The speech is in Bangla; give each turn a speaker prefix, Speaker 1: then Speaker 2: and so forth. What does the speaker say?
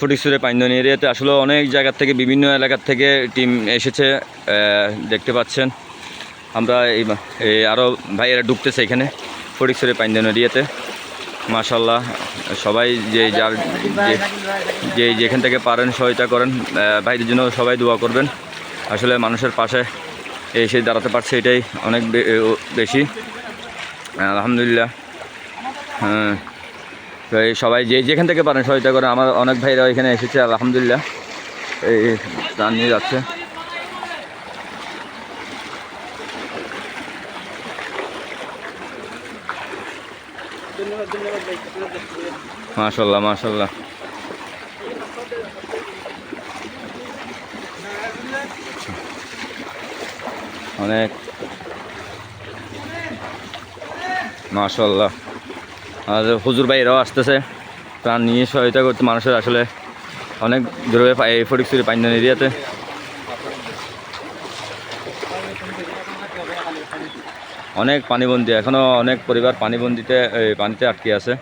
Speaker 1: ফটিকসুরে পাইন্দন এরিয়াতে আসলে অনেক জায়গার থেকে, বিভিন্ন এলাকার থেকে টিম এসেছে দেখতে পাচ্ছেন। আমরা এই আরও ভাইয়েরা ঢুকতেছে এখানে ফটিকসুরে পাইন্দন এরিয়াতে মাশাল্লাহ সবাই যে যার যে- যেখান থেকে পারেন, সহায়তা করেন ভাইদের জন্য সবাই দোয়া করবেন। আসলে মানুষের পাশে এসে দাঁড়াতে পারছে, এটাই অনেক বেশি। আলহামদুলিল্লাহ হ্যাঁ। তো এই সবাই যে যেখান থেকে পারেন সহায়তা করেন আমার অনেক ভাইরা এখানে এসেছে, আলহামদুলিল্লাহ। এই ত্রাণ নিয়ে যাচ্ছে। মাশাল্লাহ মাশাল্লাহ। অনেক। মাশাল্লাহ। আর হুজুর ভাইরাও আসতেছে। প্রাণ নিয়ে সহায়তা করতে মানুষের আসলে অনেক দূরে এই ফটিকছড়ি পাইন্দান এরিয়াতে। অনেক পানিবন্দি এখনও অনেক পরিবার পানিবন্দিতে পানিতে আটকে আছে।